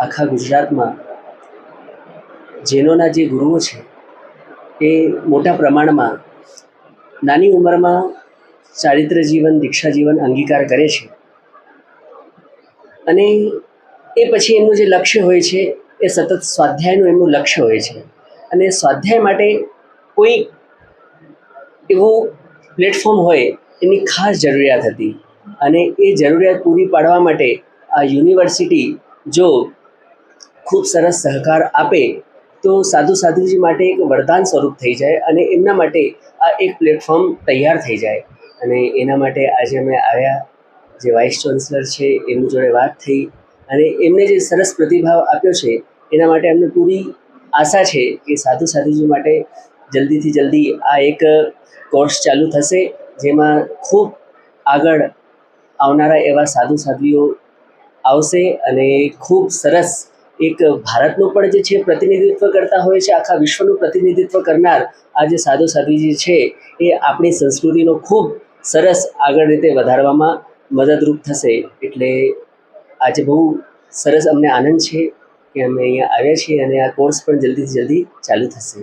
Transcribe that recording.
આખા ગુજરાતમાં જૈનોના જે ગુરુઓ છે, એ મોટા પ્રમાણમાં નાની ઉંમરમાં ચારિત્ર જીવન, દીક્ષા જીવન અંગીકાર કરે છે. અને એ પછી એમનું જે લક્ષ્ય હોય છે, એ સતત સ્વાધ્યાયનું એમનું લક્ષ્ય હોય છે. અને સ્વાધ્યાય માટે કોઈ એવું પ્લેટફોર્મ હોય, એની ખાસ જરૂરિયાત હતી. અને એ જરૂરિયાત પૂરી પાડવા માટે આ યુનિવર્સિટી જો ખૂબ સરસ સહકાર આપે, તો સાધુ સાધુજી માટે એક વરદાન સ્વરૂપ થઈ જાય અને એમના માટે આ એક પ્લેટફોર્મ તૈયાર થઈ જાય. અને એના માટે આજે અમે આવ્યા, જે વાઇસ ચાન્સલર છે, એમની જોડે વાત થઈ અને એમને જે સરસ પ્રતિભાવ આપ્યો છે, એના માટે અમને પૂરી આશા છે કે સાધુ સાધુજી માટે જલ્દીથી જલ્દી આ એક કોર્સ ચાલુ થશે, જેમાં ખૂબ આગળ આવનારા એવા સાધુ સાધ્વીઓ આવશે અને ખૂબ સરસ એક ભારતનું પણ જે છે પ્રતિનિધિત્વ કરતા હોય છે, આખા વિશ્વનું પ્રતિનિધિત્વ કરનાર આ જે સાધુ સાધુજી છે, એ આપણી સંસ્કૃતિનો ખૂબ સરસ આગળ રીતે વધારવામાં મદદરૂપ થશે. એટલે આજે બહુ સરસ અમને આનંદ છે કે અમે અહીંયા આવ્યા છીએ અને આ કોર્સ પણ જલ્દીથી જલ્દી ચાલુ થશે.